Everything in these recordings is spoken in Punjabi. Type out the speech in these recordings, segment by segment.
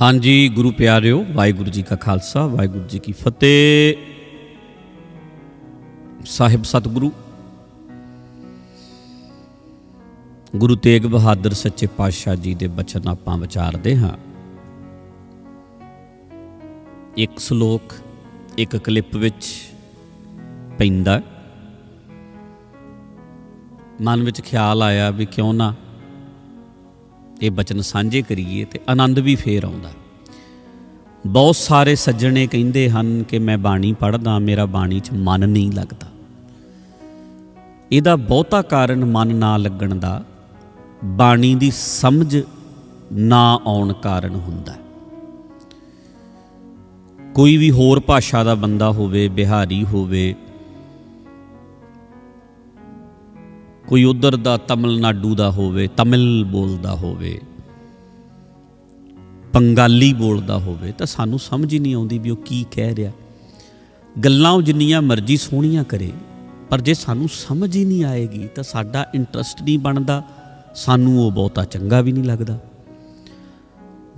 ਹਾਂਜੀ, ਗੁਰੂ ਪਿਆਰਿਓ, ਵਾਹਿਗੁਰੂ ਜੀ ਕਾ ਖਾਲਸਾ, ਵਾਹਿਗੁਰੂ ਜੀ ਕੀ ਫਤਿਹ। ਸਾਹਿਬ ਸਤਿਗੁਰੂ, ਗੁਰੂ ਤੇਗ ਬਹਾਦਰ ਸੱਚੇ ਪਾਤਸ਼ਾਹ ਜੀ ਦੇ ਬਚਨ ਆਪਾਂ ਵਿਚਾਰਦੇ ਹਾਂ। ਇੱਕ ਸ਼ਲੋਕ, ਇੱਕ ਕਲਿੱਪ ਵਿੱਚ ਪੈਂਦਾ ਮਨ ਵਿੱਚ ਖਿਆਲ ਆਇਆ ਵੀ ਕਿਉਂ ਨਾ ਇਹ ਬਚਨ ਸਾਂਝੇ ਕਰੀਏ ਤੇ ਆਨੰਦ ਵੀ ਫੇਰ ਆਉਂਦਾ। ਬਹੁਤ ਸਾਰੇ ਸੱਜਣੇ ਕਹਿੰਦੇ ਹਨ ਕਿ ਮੈਂ ਬਾਣੀ ਪੜ੍ਹਦਾ, ਮੇਰਾ ਬਾਣੀ 'ਚ ਮਨ ਨਹੀਂ ਲੱਗਦਾ। ਇਹਦਾ ਬਹੁਤਾ ਕਾਰਨ ਮਨ ਨਾ ਲੱਗਣ ਦਾ, ਬਾਣੀ ਦੀ ਸਮਝ ਨਾ ਆਉਣ ਕਾਰਨ ਹੁੰਦਾ। ਕੋਈ ਵੀ ਹੋਰ ਭਾਸ਼ਾ ਦਾ ਬੰਦਾ ਹੋਵੇ, ਬਿਹਾਰੀ ਹੋਵੇ ਕੋਈ ਉਧਰ ਦਾ ਤਮਿਲਨਾਡੂ ਦਾ ਹੋਵੇ, ਤਮਿਲ ਬੋਲਦਾ ਹੋਵੇ, ਬੰਗਾਲੀ ਬੋਲਦਾ ਹੋਵੇ, ਤਾਂ ਸਾਨੂੰ ਸਮਝ ਹੀ ਨਹੀਂ ਆਉਂਦੀ ਵੀ ਉਹ ਕੀ ਕਹਿ ਰਿਹਾ। ਗੱਲਾਂ ਉਹ ਜਿੰਨੀਆਂ ਮਰਜ਼ੀ ਸੋਹਣੀਆਂ ਕਰੇ, ਪਰ ਜੇ ਸਾਨੂੰ ਸਮਝ ਹੀ ਨਹੀਂ ਆਏਗੀ, ਤਾਂ ਸਾਡਾ ਇੰਟਰਸਟ ਨਹੀਂ ਬਣਦਾ, ਸਾਨੂੰ ਉਹ ਬਹੁਤਾ ਚੰਗਾ ਵੀ ਨਹੀਂ ਲੱਗਦਾ।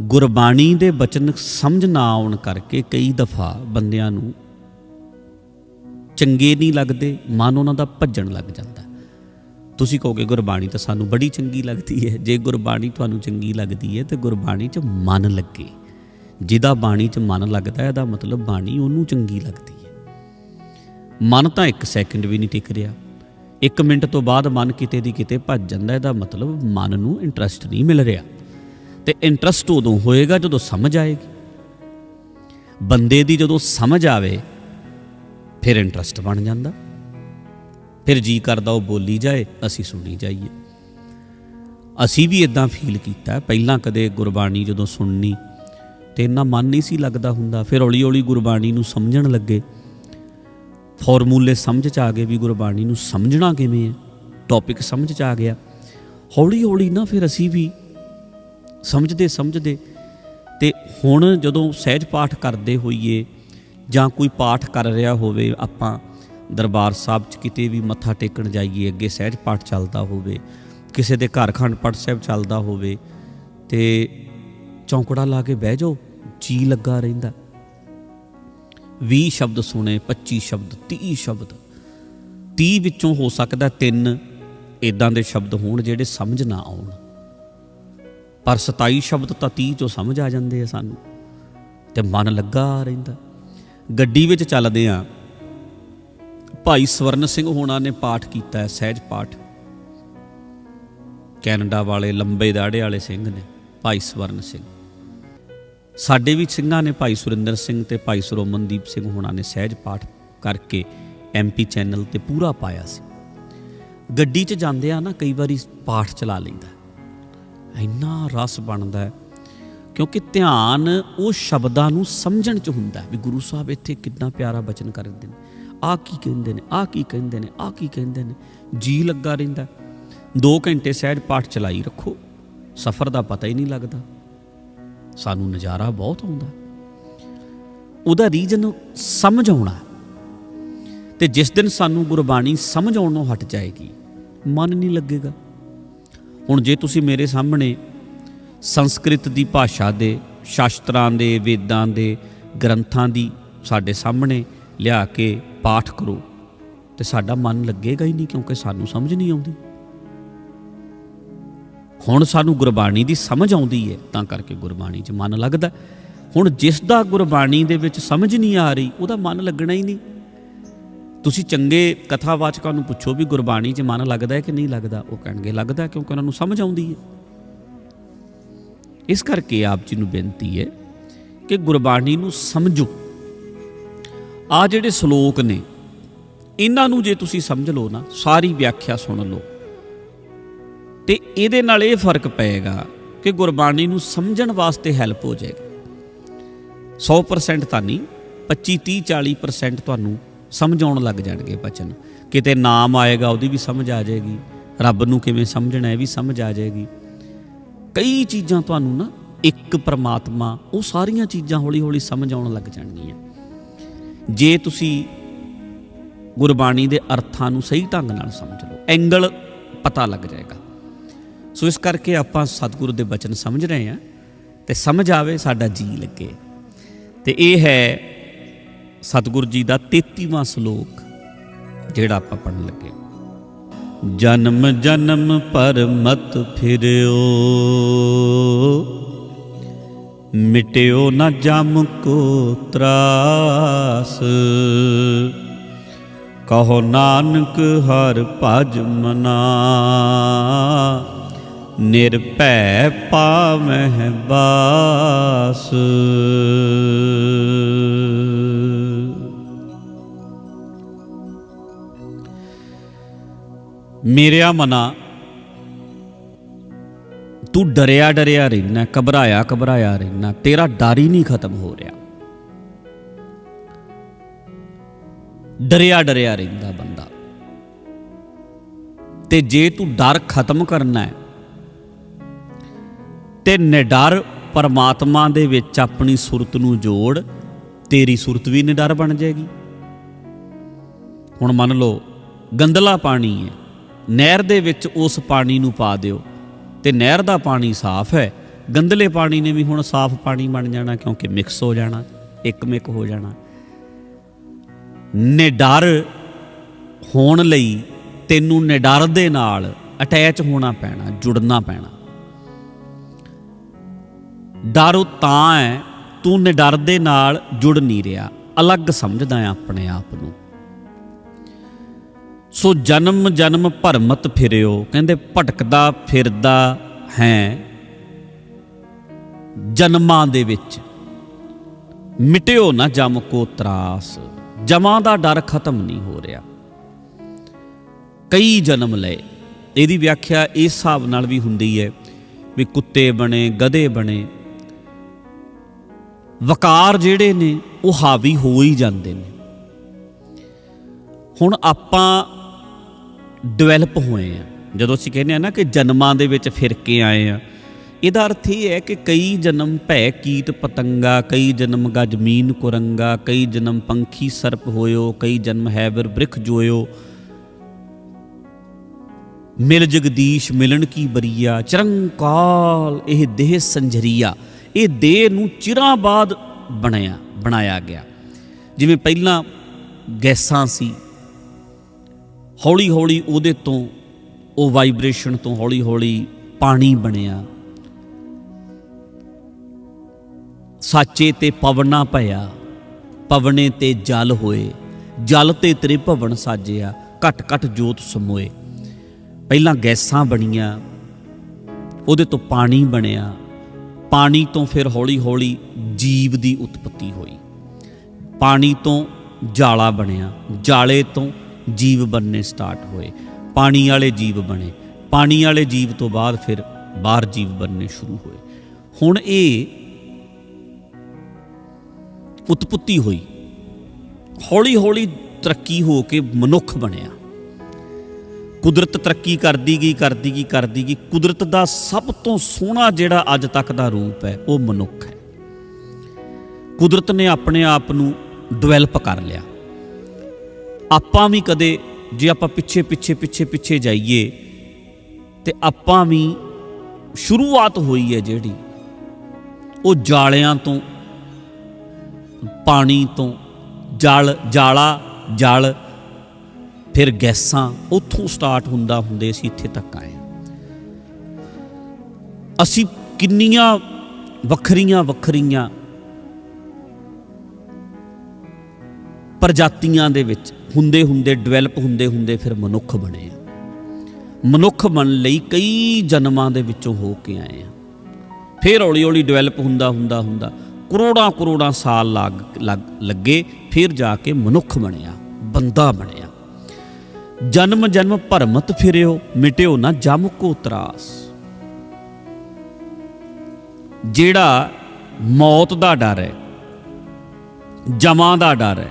ਗੁਰਬਾਣੀ ਦੇ ਬਚਨ ਸਮਝ ਨਾ ਆਉਣ ਕਰਕੇ ਕਈ ਦਫਾ ਬੰਦਿਆਂ ਨੂੰ ਚੰਗੇ ਨਹੀਂ ਲੱਗਦੇ, ਮਨ ਉਹਨਾਂ ਦਾ ਭੱਜਣ ਲੱਗ ਜਾਂਦਾ। ਤੁਸੀਂ ਕਹੋਗੇ ਗੁਰਬਾਣੀ ਤਾਂ ਸਾਨੂੰ ਬੜੀ ਚੰਗੀ ਲੱਗਦੀ ਹੈ। ਜੇ ਗੁਰਬਾਣੀ ਤੁਹਾਨੂੰ ਚੰਗੀ ਲੱਗਦੀ ਹੈ ਤੇ ਗੁਰਬਾਣੀ 'ਚ ਮਨ ਲੱਗੇ। ਜਿਹਦਾ ਬਾਣੀ 'ਚ ਮਨ ਲੱਗਦਾ ਇਹਦਾ ਮਤਲਬ ਬਾਣੀ ਉਹਨੂੰ ਚੰਗੀ ਲੱਗਦੀ ਹੈ। ਮਨ ਤਾਂ ਇੱਕ ਸੈਕਿੰਡ ਵੀ ਨਹੀਂ ਟਿਕ ਰਿਹਾ। ਇੱਕ ਮਿੰਟ ਤੋਂ ਬਾਅਦ ਮਨ ਕਿਤੇ ਦੀ ਕਿਤੇ ਭੱਜ ਜਾਂਦਾ ਇਹਦਾ ਮਤਲਬ ਮਨ ਨੂੰ ਇੰਟਰਸਟ ਨਹੀਂ ਮਿਲ ਰਿਹਾ। ਤੇ ਇੰਟਰਸਟ ਉਦੋਂ ਹੋਏਗਾ ਜਦੋਂ ਸਮਝ ਆਏਗੀ। ਬੰਦੇ ਦੀ ਜਦੋਂ ਸਮਝ ਆਵੇ, ਫਿਰ ਇੰਟਰਸਟ ਬਣ ਜਾਂਦਾ। ਫਿਰ ਜੀ ਕਰਦਾ ਉਹ ਬੋਲੀ ਜਾਏ, ਅਸੀਂ ਸੁਣੀ ਜਾਈਏ। ਅਸੀਂ ਵੀ ਇਦਾਂ ਫੀਲ ਕੀਤਾ, ਪਹਿਲਾਂ ਕਦੇ ਗੁਰਬਾਣੀ ਜਦੋਂ ਸੁਣਨੀ, ਤੇ ਇੰਨਾ ਮਨ ਨਹੀਂ ਸੀ ਲੱਗਦਾ ਹੁੰਦਾ, ਫਿਰ ਹੌਲੀ ਹੌਲੀ ਗੁਰਬਾਣੀ ਨੂੰ ਸਮਝਣ ਲੱਗੇ। ਫਾਰਮੂਲੇ ਸਮਝ ਚ ਆ ਗਏ ਵੀ ਗੁਰਬਾਣੀ ਨੂੰ ਸਮਝਣਾ ਕਿਵੇਂ ਹੈ ਟੌਪਿਕ ਸਮਝ ਚ ਆ ਗਿਆ। ਹੌਲੀ ਹੌਲੀ ਨਾ ਫਿਰ ਅਸੀਂ ਵੀ ਸਮਝਦੇ ਸਮਝਦੇ, ਤੇ ਹੁਣ ਜਦੋਂ ਸਹਿਜ ਪਾਠ ਕਰਦੇ ਹੋਈਏ ਜਾਂ ਕੋਈ ਪਾਠ ਕਰ ਰਿਹਾ ਹੋਵੇ ਆਪਾਂ ਦਰਬਾਰ ਸਾਹਿਬ 'ਚ ਕਿਤੇ ਵੀ ਮੱਥਾ ਟੇਕਣ ਜਾਈਏ, ਅੱਗੇ ਸਹਿਜ ਪਾਠ ਚੱਲਦਾ ਹੋਵੇ, ਕਿਸੇ ਦੇ ਘਰ ਖੰਡ ਪਾਠ ਸਾਹਿਬ ਚੱਲਦਾ ਹੋਵੇ, ਤੇ ਚੌਂਕੜਾ ਲਾ ਕੇ ਬਹਿ ਜਾਓ, ਜੀ ਲੱਗਾ ਰਹਿੰਦਾ। 20 ਸ਼ਬਦ ਸੁਣੇ 25 ਸ਼ਬਦ 30 ਸ਼ਬਦ। 30 ਵਿੱਚੋਂ ਹੋ ਸਕਦਾ ਤਿੰਨ ਇਦਾਂ ਦੇ ਸ਼ਬਦ ਹੋਣ ਜਿਹੜੇ ਸਮਝ ਨਾ ਆਉਣ। ਪਰ 27 ਸ਼ਬਦ ਤਾਂ 30 ਚੋਂ ਸਮਝ ਆ ਜਾਂਦੇ ਆ ਸਾਨੂੰ, ਤੇ ਮਨ ਲੱਗਾ ਰਹਿੰਦਾ। ਗੱਡੀ ਵਿੱਚ ਚੱਲਦੇ ਆ ਭਾਈ ਸਵਰਨ ਸਿੰਘ ਹੋਣਾ ਨੇ ਪਾਠ ਕੀਤਾ ਹੈ, ਸਹਿਜ ਪਾਠ। ਕੈਨੇਡਾ ਵਾਲੇ ਲੰਬੇ ਦਾੜੇ ਵਾਲੇ ਸਿੰਘ ਨੇ, ਭਾਈ ਸਵਰਨ ਸਿੰਘ। ਸਾਡੇ ਵੀ ਸਿੰਘਾਂ ਨੇ ਭਾਈ ਸੁਰਿੰਦਰ ਸਿੰਘ ਤੇ ਭਾਈ ਸਰੋਮਨਦੀਪ ਸਿੰਘ ਹੋਣਾ ਨੇ ਸਹਿਜ ਪਾਠ ਕਰਕੇ ਐਮਪੀ ਚੈਨਲ ਤੇ ਪੂਰਾ ਪਾਇਆ ਸੀ। ਗੱਡੀ 'ਚ ਜਾਂਦੇ ਆ ਨਾ, ਕਈ ਵਾਰੀ ਪਾਠ ਚਲਾ ਲੈਂਦਾ ਇੰਨਾ ਰਸ ਬਣਦਾ ਕਿਉਂਕਿ ਧਿਆਨ ਉਹ ਸ਼ਬਦਾਂ ਨੂੰ ਸਮਝਣ 'ਚ ਹੁੰਦਾ ਵੀ ਗੁਰੂ ਸਾਹਿਬ ਇੱਥੇ ਕਿੰਨਾ ਪਿਆਰਾ ਬਚਨ ਕਰਦੇ ਨੇ। ਆ ਕੀ ਕਹਿੰਦੇ ਨੇ ਆ ਕੀ ਕਹਿੰਦੇ ਨੇ ਆ ਕੀ ਕਹਿੰਦੇ ਨੇ। ਜੀ ਲੱਗਾ ਰਹਿੰਦਾ 2 ਘੰਟੇ ਸਹਿਜ ਪਾਠ ਚਲਾਈ ਰੱਖੋ। ਸਫ਼ਰ ਦਾ ਪਤਾ ਹੀ ਨਹੀਂ ਲੱਗਦਾ। ਸਾਨੂੰ ਨਜ਼ਾਰਾ ਬਹੁਤ ਆਉਂਦਾ ਉਹਦਾ ਰੀਜਨ ਸਮਝ ਆਉਣਾ ਤੇ ਜਿਸ ਦਿਨ ਸਾਨੂੰ ਗੁਰਬਾਣੀ ਸਮਝ ਆਉਣ ਨੂੰ ਹਟ ਜਾਏਗੀ, ਮਨ ਨਹੀਂ ਲੱਗੇਗਾ। ਹੁਣ ਜੇ ਤੁਸੀਂ ਮੇਰੇ ਸਾਹਮਣੇ ਸੰਸਕ੍ਰਿਤ ਦੀ ਭਾਸ਼ਾ ਦੇ, ਸ਼ਾਸਤਰਾਂ ਦੇ, ਵੇਦਾਂ ਦੇ ਗ੍ਰੰਥਾਂ ਦੀ ਸਾਡੇ ਸਾਹਮਣੇ ਲਿਆ ਕੇ ਪਾਠ ਕਰੋ ਤੇ ਸਾਡਾ ਮਨ ਲੱਗੇਗਾ ਹੀ ਨਹੀਂ ਕਿਉਂਕਿ ਸਾਨੂੰ ਸਮਝ ਨਹੀਂ ਆਉਂਦੀ। ਹੁਣ ਸਾਨੂੰ ਗੁਰਬਾਣੀ ਦੀ ਸਮਝ ਆਉਂਦੀ ਹੈ ਤਾਂ ਕਰਕੇ ਗੁਰਬਾਣੀ 'ਚ ਮਨ ਲੱਗਦਾ। ਹੁਣ ਜਿਸ ਦਾ ਗੁਰਬਾਣੀ ਦੇ ਵਿੱਚ ਸਮਝ ਨਹੀਂ ਆ ਰਹੀ, ਉਹਦਾ ਮਨ ਲੱਗਣਾ ਹੀ ਨਹੀਂ। ਤੁਸੀਂ ਚੰਗੇ ਕਥਾਵਾਚਕਾਂ ਨੂੰ ਪੁੱਛੋ ਵੀ ਗੁਰਬਾਣੀ 'ਚ ਮਨ ਲੱਗਦਾ ਹੈ ਕਿ ਨਹੀਂ ਲੱਗਦਾ, ਉਹ ਕਹਿਣਗੇ ਲੱਗਦਾ ਕਿਉਂਕਿ ਉਹਨਾਂ ਨੂੰ ਸਮਝ ਆਉਂਦੀ ਹੈ ਇਸ ਕਰਕੇ ਆਪ ਜੀ ਨੂੰ ਬੇਨਤੀ ਹੈ ਕਿ ਗੁਰਬਾਣੀ ਨੂੰ ਸਮਝੋ। ਆ ਜਿਹੜੇ ਸ਼ਲੋਕ ਨੇ, ਇਹਨਾਂ ਨੂੰ ਜੇ ਤੁਸੀਂ ਸਮਝ ਲਓ ਨਾ, ਸਾਰੀ ਵਿਆਖਿਆ ਸੁਣ ਲਓ। ਤੇ ਇਹਦੇ ਨਾਲ ਇਹ ਫ਼ਰਕ ਪਏਗਾ ਕਿ ਗੁਰਬਾਣੀ ਨੂੰ ਸਮਝਣ ਵਾਸਤੇ ਹੈਲਪ ਹੋ ਜਾਏਗੀ। 100% ਤਾਂ ਨਹੀਂ 25 30 40% ਤੁਹਾਨੂੰ ਸਮਝ ਆਉਣ ਲੱਗ ਜਾਣਗੇ ਬਚਨ। ਕਿਤੇ ਨਾਮ ਆਏਗਾ, ਉਹਦੀ ਵੀ ਸਮਝ ਆ ਜਾਏਗੀ। ਰੱਬ ਨੂੰ ਕਿਵੇਂ ਸਮਝਣਾ ਹੈ ਵੀ ਸਮਝ ਆ ਜਾਏਗੀ। ਕਈ ਚੀਜ਼ਾਂ ਤੁਹਾਨੂੰ ਨਾ, ਇੱਕ ਪਰਮਾਤਮਾ, ਉਹ ਸਾਰੀਆਂ ਚੀਜ਼ਾਂ ਹੌਲੀ ਹੌਲੀ ਸਮਝ ਆਉਣ ਲੱਗ ਜਾਣਗੀਆਂ। ਜੇ ਤੁਸੀਂ ਗੁਰਬਾਣੀ ਦੇ ਅਰਥਾਂ ਨੂੰ ਸਹੀ ਢੰਗ ਨਾਲ ਸਮਝ ਲਓ ਐਂਗਲ ਪਤਾ ਲੱਗ ਜਾਏਗਾ। ਸੋ ਇਸ ਕਰਕੇ ਆਪਾਂ ਸਤਿਗੁਰੂ ਦੇ ਬਚਨ ਸਮਝ ਰਹੇ ਹਾਂ ਤੇ ਸਮਝ ਆਵੇ ਸਾਡਾ ਜੀ ਲੱਗੇ। ਤੇ ਇਹ ਹੈ ਸਤਿਗੁਰੂ ਜੀ ਦਾ 33ਵਾਂ ਸ਼ਲੋਕ, ਜਿਹੜਾ ਆਪਾਂ ਪੜਨ ਲੱਗੇ ਜਨਮ ਜਨਮ ਪਰ ਮਤ ਫਿਰਿਓ ਮਿਟਿਓ ਨਾ ਜਮ ਕੋ ਤਰਾਸ। ਕਹੋ ਨਾਨਕ ਹਰ ਭਜ ਮਨਾ, ਨਿਰਭੈ ਪਾਵਹਿ ਬਾਸ। ਮੇਰਿਆ ਮਨਾ ਤੂੰ ਡਰਿਆ ਡਰਿਆ ਰਹਿਣਾ ਘਬਰਾਇਆ ਘਬਰਾਇਆ ਰਹਿਣਾ ਤੇਰਾ ਡਰ ਹੀ ਨਹੀਂ ਖਤਮ ਹੋ ਰਿਹਾ। ਡਰਿਆ ਡਰਿਆ ਰਹਿੰਦਾ ਬੰਦਾ। ਤੇ ਜੇ ਤੂੰ ਡਰ ਖਤਮ ਕਰਨਾ ਹੈ, ਤੇ ਨਿਡਰ ਪਰਮਾਤਮਾ ਦੇ ਵਿੱਚ ਆਪਣੀ ਸੁਰਤ ਨੂੰ ਜੋੜ, ਤੇਰੀ ਸੁਰਤ ਵੀ ਨਿਡਰ ਬਣ ਜਾਏਗੀ। ਹੁਣ ਮੰਨ ਲਓ ਗੰਦਲਾ ਪਾਣੀ ਹੈ, ਨਹਿਰ ਦੇ ਵਿੱਚ ਉਸ ਪਾਣੀ ਨੂੰ ਪਾ ਦਿਓ। ਤੇ ਨਹਿਰ ਦਾ ਪਾਣੀ ਸਾਫ਼ ਹੈ। ਗੰਦਲੇ ਪਾਣੀ ਨੇ ਵੀ ਹੁਣ ਸਾਫ਼ ਪਾਣੀ ਬਣ ਜਾਣਾ ਕਿਉਂਕਿ ਮਿਕਸ ਹੋ ਜਾਣਾ ਇੱਕ ਮਿਕ ਹੋ ਜਾਣਾ। ਨਿਡਰ ਹੋਣ ਲਈ ਤੈਨੂੰ ਨਿਡਰ ਦੇ ਨਾਲ ਅਟੈਚ ਹੋਣਾ ਪੈਣਾ, ਜੁੜਨਾ ਪੈਣਾ। ਡਰ ਉਹ ਤਾਂ ਹੈ, ਤੂੰ ਨਿਡਰ ਦੇ ਨਾਲ ਜੁੜ ਨਹੀਂ ਰਿਹਾ। ਅਲੱਗ ਸਮਝਦਾ ਹੈ ਆਪਣੇ ਆਪ ਨੂੰ। ਸੋ ਜਨਮ ਜਨਮ ਭਰਮਤ ਫਿਰਿਓ। ਕਹਿੰਦੇ, ਭਟਕਦਾ ਫਿਰਦਾ ਹੈ। ਜਨਮਾਂ ਦੇ ਵਿੱਚ। ਮਿਟਿਓ ਨਾ ਜਮ ਕੋ ਤਰਾਸ। ਜਮਾਂ ਦਾ ਡਰ ਖਤਮ ਨਹੀਂ ਹੋ ਰਿਹਾ। ਕਈ ਜਨਮ ਲਏ। ਇਹਦੀ ਵਿਆਖਿਆ ਇਸ ਹਿਸਾਬ ਨਾਲ ਵੀ ਹੁੰਦੀ ਹੈ ਵੀ ਕੁੱਤੇ ਬਣੇ, ਗਧੇ ਬਣੇ। ਵਕਾਰ ਜਿਹੜੇ ਨੇ, ਉਹ ਹਾਵੀ ਹੋ ਹੀ ਜਾਂਦੇ ਨੇ। ਹੁਣ ਆਪਾਂ ਡਿਵੈਲਪ ਹੋਏ ਆ। ਜਦੋਂ ਅਸੀਂ ਕਹਿੰਦੇ ਆ ਨਾ ਕਿ ਜਨਮਾਂ ਦੇ ਵਿੱਚ ਫਿਰ ਕੇ ਆਏ ਆ, ਇਹਦਾ ਅਰਥ ਇਹ ਹੈ ਕਿ ਕਈ ਜਨਮ ਭੈ ਕੀਟ ਪਤੰਗਾ, ਕਈ ਜਨਮ ਗਜ਼ਮੀਨ ਕੁਰੰਗਾ, ਕਈ ਜਨਮ ਪੰਖੀ ਸਰਪ ਹੋਇਓ, ਕਈ ਜਨਮ ਹੈਵਰ ਬ੍ਰਿਖ ਜੋਇਓ। ਮਿਲ ਜਗਦੀਸ਼ ਮਿਲਣ ਕੀ ਬਰੀਆ, ਚਰੰਕਾਲ ਇਹ ਦੇਹ ਸੰਜਰੀਆ ਇਹ ਦੇਹ ਨੂੰ ਚਿਰਾਂ ਬਾਅਦ ਬਣਾਇਆ ਬਣਾਇਆ ਗਿਆ। ਜਿਵੇਂ ਪਹਿਲਾਂ ਗੈਸਾਂ ਸੀ ਹੌਲੀ ਹੌਲੀ ਉਹਦੇ ਤੋਂ ਉਹ ਵਾਈਬ੍ਰੇਸ਼ਨ ਤੋਂ ਹੌਲੀ ਹੌਲੀ ਪਾਣੀ ਬਣਿਆ। ਸਾਚੇ ਤੇ ਪਵਨਾ ਭਇਆ ਪਵਨੇ ਤੇ ਜਲ ਹੋਏ। ਜਲ ਤੇ ਤੇਰੇ ਭਵਨ ਸਾਜਿਆ। ਘਟ ਘਟ ਜੋਤ ਸਮੋਏ। ਪਹਿਲਾਂ ਗੈਸਾਂ ਬਣੀਆਂ। ਉਹਦੇ ਤੋਂ ਪਾਣੀ ਬਣਿਆ। ਪਾਣੀ ਤੋਂ ਫਿਰ ਹੌਲੀ ਹੌਲੀ ਜੀਵ ਦੀ ਉਤਪਤੀ ਹੋਈ। ਪਾਣੀ ਤੋਂ ਜਾਲਾ ਬਣਿਆ। ਜਾਲੇ ਤੋਂ ਜੀਵ ਬਣਨੇ ਸਟਾਰਟ ਹੋਏ, ਪਾਣੀ ਵਾਲੇ ਜੀਵ ਬਣੇ। ਪਾਣੀ ਵਾਲੇ ਜੀਵ ਤੋਂ ਬਾਅਦ ਫਿਰ ਬਾਹਰ ਜੀਵ ਬਣਨੇ ਸ਼ੁਰੂ ਹੋਏ। ਹੁਣ ਇਹ ਉਤਪਤੀ ਹੋਈ। ਹੌਲੀ ਹੌਲੀ ਤਰੱਕੀ ਹੋ ਕੇ ਮਨੁੱਖ ਬਣਿਆ। ਕੁਦਰਤ ਤਰੱਕੀ ਕਰਦੀ ਗਈ ਕਰਦੀ ਗਈ ਕਰਦੀ ਗਈ ਕੁਦਰਤ ਦਾ ਸਭ ਤੋਂ ਸੋਹਣਾ ਜਿਹੜਾ ਅੱਜ ਤੱਕ ਦਾ ਰੂਪ ਹੈ, ਉਹ ਮਨੁੱਖ ਹੈ। ਕੁਦਰਤ ਨੇ ਆਪਣੇ ਆਪ ਨੂੰ ਡਿਵੈਲਪ ਕਰ ਲਿਆ। ਆਪਾਂ ਵੀ ਕਦੇ ਜੇ ਆਪਾਂ ਪਿੱਛੇ ਪਿੱਛੇ ਪਿੱਛੇ ਪਿੱਛੇ ਜਾਈਏ, ਤੇ ਆਪਾਂ ਵੀ ਸ਼ੁਰੂਆਤ ਹੋਈ ਹੈ ਜਿਹੜੀ, ਉਹ ਜਾਲਿਆਂ ਤੋਂ, ਪਾਣੀ ਤੋਂ, ਜਲ, ਜਾਲਾ, ਜਲ, ਫਿਰ ਗੈਸਾਂ, ਉੱਥੋਂ ਸਟਾਰਟ ਹੁੰਦਾ, ਹੁੰਦੇ ਸੀ ਇੱਥੇ ਤੱਕ ਆਏ ਅਸੀਂ ਕਿੰਨੀਆਂ ਵੱਖਰੀਆਂ ਵੱਖਰੀਆਂ ਪ੍ਰਜਾਤੀਆਂ ਦੇ ਵਿੱਚ ਹੁੰਦੇ ਹੁੰਦੇ ਡਿਵੈਲਪ ਹੁੰਦੇ ਹੁੰਦੇ ਫਿਰ ਮਨੁੱਖ ਬਣੇ ਆ। ਮਨੁੱਖ ਬਣਨ ਲਈ ਕਈ ਜਨਮਾਂ ਦੇ ਵਿੱਚੋਂ ਹੋ ਕੇ ਆਏ ਆ। ਫਿਰ ਹੌਲੀ ਹੌਲੀ ਡਿਵੈਲਪ ਹੁੰਦਾ ਹੁੰਦਾ ਹੁੰਦਾ। ਕਰੋੜਾਂ ਕਰੋੜਾਂ ਸਾਲ ਲੱਗ, ਲੱਗ- ਲੱਗੇ, ਫਿਰ ਜਾ ਕੇ ਮਨੁੱਖ ਬਣਿਆ, ਬੰਦਾ ਬਣਿਆ। ਜਨਮ ਜਨਮ ਭਰਮਤ ਫਿਰਿਓ, ਮਿਟਿਓ ਨਾ ਜਮ ਕੋ ਤਰਾਸ। ਜਿਹੜਾ ਮੌਤ ਦਾ ਡਰ ਹੈ, ਜਮਾਂ ਦਾ ਡਰ ਹੈ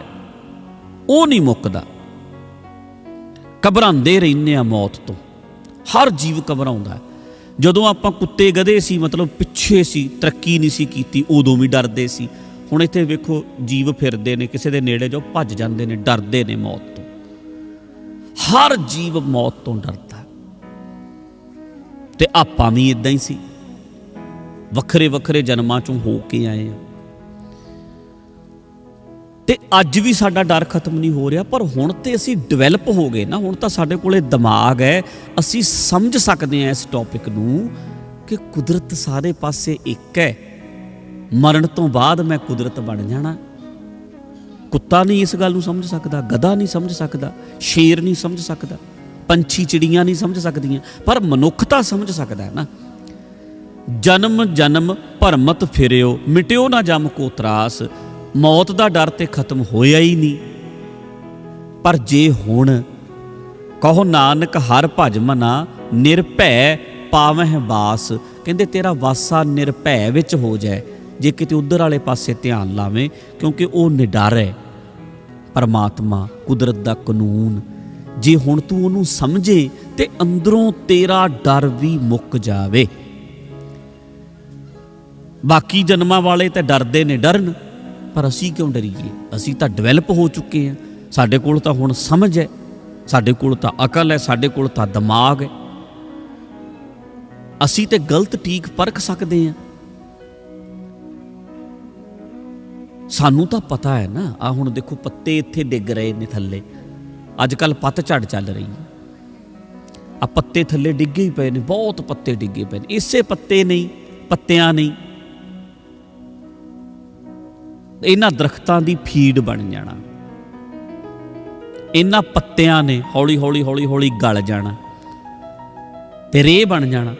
ਉਹ ਨਹੀਂ ਮੁੱਕਦਾ। ਘਬਰਾਉਂਦੇ ਰਹਿੰਦੇ ਆ ਮੌਤ ਤੋਂ। ਹਰ ਜੀਵ ਘਬਰਾਉਂਦਾ ਜਦੋਂ ਆਪਾਂ ਕੁੱਤੇ ਗਧੇ ਸੀ, ਮਤਲਬ ਪਿੱਛੇ ਸੀ, ਤਰੱਕੀ ਨਹੀਂ ਸੀ ਕੀਤੀ, ਉਦੋਂ ਵੀ ਡਰਦੇ ਸੀ। ਹੁਣ ਇੱਥੇ ਵੇਖੋ, ਜੀਵ ਫਿਰਦੇ ਨੇ, ਕਿਸੇ ਦੇ ਨੇੜੇ ਜੋ ਭੱਜ ਜਾਂਦੇ ਨੇ, ਡਰਦੇ ਨੇ ਮੌਤ ਤੋਂ। ਹਰ ਜੀਵ ਮੌਤ ਤੋਂ ਡਰਦਾ ਤੇ ਆਪਾਂ ਵੀ ਇਦਾਂ ਹੀ ਸੀ। ਵੱਖਰੇ ਵੱਖਰੇ ਜਨਮਾਂ ਚੋਂ ਹੋ ਕੇ ਆਏ ਆ। ਤੇ ਅੱਜ ਵੀ ਸਾਡਾ ਡਰ ਖਤਮ ਨਹੀਂ ਹੋ ਰਿਹਾ, ਪਰ ਹੁਣ ਤੇ ਅਸੀਂ ਡਿਵੈਲਪ ਹੋ ਗਏ ਨਾ, ਹੁਣ ਤਾਂ ਸਾਡੇ ਕੋਲੇ ਦਿਮਾਗ ਹੈ। ਅਸੀਂ ਸਮਝ ਸਕਦੇ ਹਾਂ ਇਸ ਟੌਪਿਕ ਨੂੰ ਕਿ ਕੁਦਰਤ ਸਾਰੇ ਪਾਸੇ ਇੱਕ ਹੈ। ਮਰਨ ਤੋਂ ਬਾਅਦ ਮੈਂ ਕੁਦਰਤ ਬਣ ਜਾਣਾ। ਕੁੱਤਾ ਨਹੀਂ ਇਸ ਗੱਲ ਨੂੰ ਸਮਝ ਸਕਦਾ, ਗਧਾ ਨਹੀਂ ਸਮਝ ਸਕਦਾ, ਸ਼ੇਰ ਨਹੀਂ ਸਮਝ ਸਕਦਾ, ਪੰਛੀ ਚਿੜੀਆਂ ਨਹੀਂ ਸਮਝ ਸਕਦੀਆਂ, ਪਰ ਮਨੁੱਖ ਤਾਂ ਸਮਝ ਸਕਦਾ ਹੈ ਨਾ। ਜਨਮ ਜਨਮ, ਭਰਮਤ ਫਿਰਿਓ, ਮਿਟਿਓ ਨਾ ਜਮ ਕੋ ਤਰਾਸ। ਮੌਤ ਦਾ ਡਰ ਤੇ ਖਤਮ ਹੋਇਆ ਹੀ ਨਹੀਂ। ਪਰ ਜੇ ਹੁਣ ਕਹੋ, ਨਾਨਕ, ਹਰ ਭਜ ਮਨਾ, ਨਿਰਭੈ ਪਾਵਹਿ ਬਾਸ। ਕਹਿੰਦੇ, ਤੇਰਾ ਵਾਸਾ ਨਿਰਭੈ ਵਿੱਚ ਹੋ ਜਾਏ। ਜੇ ਕਿਤੇ ਉਧਰ ਵਾਲੇ ਪਾਸੇ ਧਿਆਨ ਲਾਵੇਂ, ਕਿਉਂਕਿ ਉਹ ਨਿਡਰ ਹੈ। ਪਰਮਾਤਮਾ ਕੁਦਰਤ ਦਾ ਕਾਨੂੰਨ, ਜੇ ਹੁਣ ਤੂੰ ਉਹਨੂੰ ਸਮਝੇ, ਤੇ ਅੰਦਰੋਂ ਤੇਰਾ ਡਰ ਵੀ ਮੁੱਕ ਜਾਵੇ। ਬਾਕੀ ਜਨਮਾਂ ਵਾਲੇ ਤਾਂ ਡਰਦੇ ਨੇ ਡਰਨ। ਪਰ ਅਸੀਂ ਕਿਉਂ ਡਰੀਏ? ਅਸੀਂ ਤਾਂ ਡਿਵੈਲਪ ਹੋ ਚੁੱਕੇ ਹਾਂ। ਸਾਡੇ ਕੋਲ ਤਾਂ ਹੁਣ ਸਮਝ ਹੈ। ਸਾਡੇ ਕੋਲ ਤਾਂ ਅਕਲ ਹੈ। ਸਾਡੇ ਕੋਲ ਤਾਂ ਦਿਮਾਗ ਹੈ। ਅਸੀਂ ਤੇ ਗਲਤ ਠੀਕ ਪਰਖ ਸਕਦੇ ਹਾਂ। ਸਾਨੂੰ ਤਾਂ ਪਤਾ ਹੈ ਨਾ। ਆ ਹੁਣ ਦੇਖੋ ਪੱਤੇ ਇੱਥੇ ਡਿੱਗ ਰਹੇ ਨੇ ਥੱਲੇ। ਅੱਜ ਕੱਲ ਪੱਤ ਝੜ ਚੱਲ ਰਹੀ ਹੈ। ਆ ਪੱਤੇ ਥੱਲੇ ਡਿੱਗੇ ਹੀ ਪਏ ਨੇ। ਬਹੁਤ ਪੱਤੇ ਡਿੱਗੇ ਪਏ ਨੇ। ਇਸੇ ਪੱਤੇ ਨਹੀਂ, ਪੱਤਿਆਂ ਨਹੀਂ। ਇਹਨਾਂ ਦਰਖਤਾਂ ਦੀ ਫੀਡ ਬਣ ਜਾਣਾ। ਇਹਨਾਂ ਪੱਤਿਆਂ ਨੇ ਹੌਲੀ ਹੌਲੀ ਹੌਲੀ ਹੌਲੀ ਗਲ ਜਾਣਾ ਤੇ ਰੇਹ ਬਣ ਜਾਣਾ।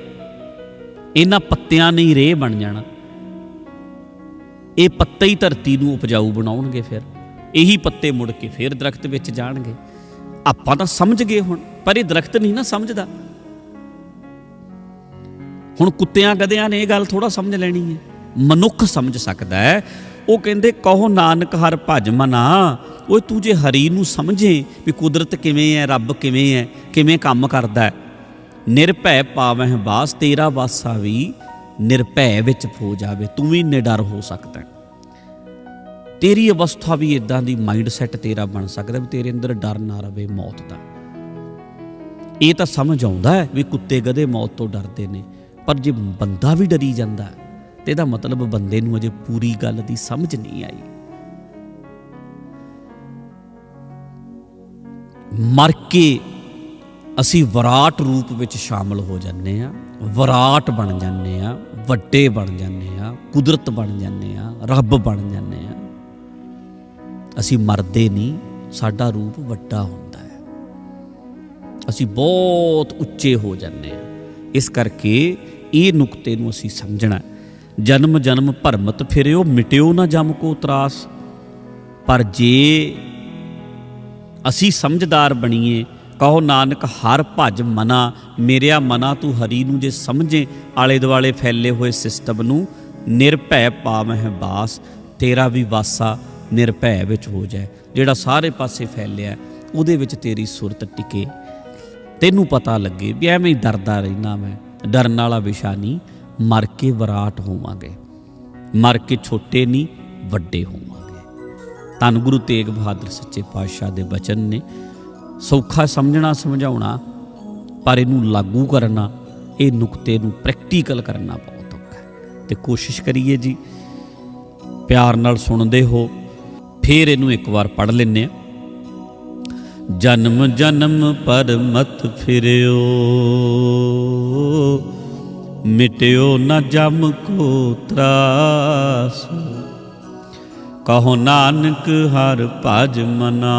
ਇਹਨਾਂ ਪੱਤਿਆਂ ਨੇ ਹੀ ਰੇਹ ਬਣ ਜਾਣਾ। ਇਹ ਪੱਤੇ ਹੀ ਧਰਤੀ ਨੂੰ ਉਪਜਾਊ ਬਣਾਉਣਗੇ ਫਿਰ। ਇਹੀ ਪੱਤੇ ਮੁੜ ਕੇ ਫਿਰ ਦਰਖਤ ਵਿੱਚ ਜਾਣਗੇ। ਆਪਾਂ ਤਾਂ ਸਮਝ ਗਏ ਹੁਣ, ਪਰ ਇਹ ਦਰਖਤ ਨਹੀਂ ਨਾ ਸਮਝਦਾ। ਹੁਣ ਕੁੱਤਿਆਂ ਗਧਿਆਂ ਨੇ ਇਹ ਗੱਲ ਥੋੜਾ ਸਮਝ ਲੈਣੀ ਹੈ। ਮਨੁੱਖ ਸਮਝ ਸਕਦਾ ਹੈ ਉਹ ਕਹਿੰਦੇ ਕਹੋ ਨਾਨਕ ਹਰ ਭਜ ਮਨਾ। ਓਏ ਤੂੰ ਜੇ ਹਰੀ ਨੂੰ ਸਮਝੇ ਵੀ ਕੁਦਰਤ ਕਿਵੇਂ ਹੈ ਰੱਬ ਕਿਵੇਂ ਹੈ ਕਿਵੇਂ ਕੰਮ ਕਰਦਾ ਹੈ ਨਿਰਭੈ ਪਾਵਹਿ ਬਾਸ ਤੇਰਾ ਵਾਸਾ ਵੀ ਨਿਰਭੈ ਵਿੱਚ ਹੋ ਜਾਵੇ। ਤੂੰ ਵੀ ਨਿਡਰ ਹੋ ਸਕਦਾ ਤੇਰੀ ਅਵਸਥਾ ਵੀ ਇਦਾਂ ਦੀ ਮਾਈਂਡ ਸੈਟ ਤੇਰਾ ਬਣ ਸਕਦਾ ਵੀ ਤੇਰੇ ਅੰਦਰ ਡਰ ਨਾ ਰਵੇ ਮੌਤ ਦਾ। ਇਹ ਤਾਂ ਸਮਝ ਆਉਂਦਾ ਹੈ ਵੀ ਕੁੱਤੇ ਗਧੇ ਮੌਤ ਤੋਂ ਡਰਦੇ ਨੇ ਪਰ ਜੇ ਬੰਦਾ ਵੀ ਡਰੀ ਜਾਂਦਾ ਹੈ, ਤੇ ਇਹਦਾ ਮਤਲਬ ਬੰਦੇ ਨੂੰ ਅਜੇ ਪੂਰੀ ਗੱਲ ਦੀ ਸਮਝ ਨਹੀਂ ਆਈ। ਮਰ ਕੇ ਅਸੀਂ ਵਿਰਾਟ ਰੂਪ ਵਿੱਚ ਸ਼ਾਮਲ ਹੋ ਜਾਂਦੇ ਆ ਵਿਰਾਟ ਬਣ ਜਾਂਦੇ ਆ ਵੱਡੇ ਬਣ ਜਾਂਦੇ ਆ ਕੁਦਰਤ ਬਣ ਜਾਂਦੇ ਆ ਰੱਬ ਬਣ ਜਾਂਦੇ ਆ ਅਸੀਂ ਮਰਦੇ ਨਹੀਂ, ਸਾਡਾ ਰੂਪ ਵੱਡਾ ਹੁੰਦਾ ਹੈ। ਅਸੀਂ ਬਹੁਤ ਉੱਚੇ ਹੋ ਜਾਂਦੇ ਆ ਇਸ ਕਰਕੇ ਇਹ ਨੁਕਤੇ ਨੂੰ ਅਸੀਂ ਸਮਝਣਾ ਜਨਮ ਜਨਮ ਭਰਮਤ ਫਿਰਿਓ, ਮਿਟਿਓ ਨਾ ਜਮ ਕੋ ਤਰਾਸ। ਪਰ ਜੇ ਅਸੀਂ ਸਮਝਦਾਰ ਬਣੀਏ, ਕਹੋ ਨਾਨਕ, ਹਰ ਭਜ ਮਨਾ, ਮੇਰਿਆ ਮਨਾ ਤੂੰ ਹਰੀ ਨੂੰ ਜੇ ਸਮਝੇ, ਆਲੇ ਦੁਆਲੇ ਫੈਲੇ ਹੋਏ ਸਿਸਟਮ ਨੂੰ, ਨਿਰਭੈ ਪਾਵਹਿ ਬਾਸ, ਤੇਰਾ ਵੀ ਵਾਸਾ ਨਿਰਭੈ ਵਿੱਚ ਹੋ ਜਾਏ। ਜਿਹੜਾ ਸਾਰੇ ਪਾਸੇ ਫੈਲਿਆ, ਉਹਦੇ ਵਿੱਚ ਤੇਰੀ ਸੁਰਤ ਟਿਕੇ। ਤੈਨੂੰ ਪਤਾ ਲੱਗੇ ਵੀ ਐਵੇਂ ਹੀ ਡਰਦਾ ਰਹਿਣਾ ਮੈਂ, ਡਰਨ ਵਾਲਾ ਵਿਸ਼ਾ ਨਹੀਂ। ਮਰ ਕੇ ਵਿਰਾਟ ਹੋਵਾਂਗੇ, ਮਰ ਕੇ ਛੋਟੇ ਨਹੀਂ, ਵੱਡੇ ਹੋਵਾਂਗੇ। ਧੰਨ ਗੁਰੂ ਤੇਗ ਬਹਾਦਰ ਸੱਚੇ ਪਾਤਸ਼ਾਹ ਦੇ ਬਚਨ ਨੇ ਸੌਖਾ ਸਮਝਣਾ, ਸਮਝਾਉਣਾ, ਪਰ ਇਹਨੂੰ ਲਾਗੂ ਕਰਨਾ, ਇਹ ਨੁਕਤੇ ਨੂੰ ਪ੍ਰੈਕਟੀਕਲ ਕਰਨਾ ਬਹੁਤ ਔਖਾ ਹੈ। ਤੇ ਕੋਸ਼ਿਸ਼ ਕਰੀਏ ਜੀ, ਪਿਆਰ ਨਾਲ ਸੁਣਦੇ ਹੋ, ਫੇਰ ਇਹਨੂੰ ਇੱਕ ਵਾਰ ਪੜ੍ਹ ਲੈਂਦੇ ਆ ਜਨਮ ਜਨਮ ਪਰ ਮਤ ਫਿਰਿਓ ਮਿਟਿਓ ਨਾ ਜਮ ਕੋ ਤਰਾਸ। ਕਹੋ ਨਾਨਕ ਹਰ ਭਜ ਮਨਾ।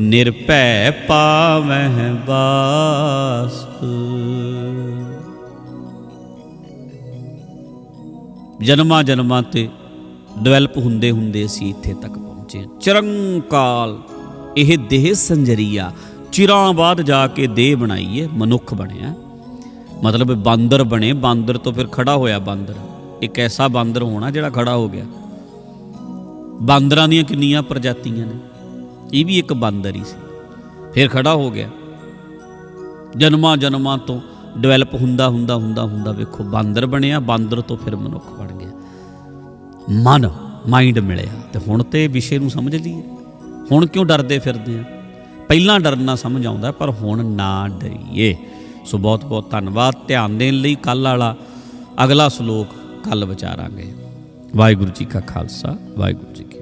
ਨਿਰਭੈ ਪਾਵਹਿ ਬਾਸ। ਜਨਮਾਂ ਜਨਮਾਂ ਤੇ ਡਿਵੈਲਪ ਹੁੰਦੇ ਹੁੰਦੇ ਅਸੀਂ ਇੱਥੇ ਤੱਕ ਪਹੁੰਚੇ ਹਾਂ। ਚਿਰੰਕਾਲ, ਇਹ ਦੇਹ ਸੰਜਰੀਆ, ਚਿਰਾਂ ਬਾਅਦ ਜਾ ਕੇ ਦੇਹ ਬਣਾਈਏ, ਮਨੁੱਖ ਬਣਿਆ। ਮਤਲਬ ਬਾਂਦਰ ਬਣੇ, ਬਾਂਦਰ ਤੋਂ ਫਿਰ ਖੜਾ ਹੋਇਆ ਬਾਂਦਰ। ਇੱਕ ਐਸਾ ਬਾਂਦਰ ਹੋਣਾ ਜਿਹੜਾ ਖੜਾ ਹੋ ਗਿਆ। ਬਾਂਦਰਾਂ ਦੀਆਂ ਕਿੰਨੀਆਂ ਪ੍ਰਜਾਤੀਆਂ ਨੇ। ਇਹ ਵੀ ਇੱਕ ਬਾਂਦਰ ਹੀ ਸੀ। ਫਿਰ ਖੜਾ ਹੋ ਗਿਆ। ਜਨਮਾਂ ਜਨਮਾਂ ਤੋਂ ਡਿਵੈਲਪ ਹੁੰਦਾ ਹੁੰਦਾ ਹੁੰਦਾ ਹੁੰਦਾ ਵੇਖੋ, ਬਾਂਦਰ ਬਣਿਆ, ਬਾਂਦਰ ਤੋਂ ਫਿਰ ਮਨੁੱਖ ਬਣ ਗਿਆ। ਮਨ ਮਾਈਂਡ ਮਿਲਿਆ। ਤੇ ਹੁਣ ਤੇ ਵਿਸ਼ੇ ਨੂੰ ਸਮਝ ਲਈਏ। ਹੁਣ ਕਿਉਂ ਡਰਦੇ ਫਿਰਦੇ ਆ? ਪਹਿਲਾਂ ਡਰਨਾ ਸਮਝ ਆਉਂਦਾ, ਪਰ ਹੁਣ ਨਾ ਡਰੀਏ। ਸੋ ਬਹੁਤ ਬਹੁਤ ਧੰਨਵਾਦ। ਧਿਆਨ ਦੇਣ ਲਈ ਕੱਲ ਵਾਲਾ ਅਗਲਾ ਸ਼ਲੋਕ ਕੱਲ ਵਿਚਾਰਾਂਗੇ। ਵਾਹਿਗੁਰੂ ਜੀ ਕਾ ਖਾਲਸਾ, ਵਾਹਿਗੁਰੂ ਜੀ ਕੀ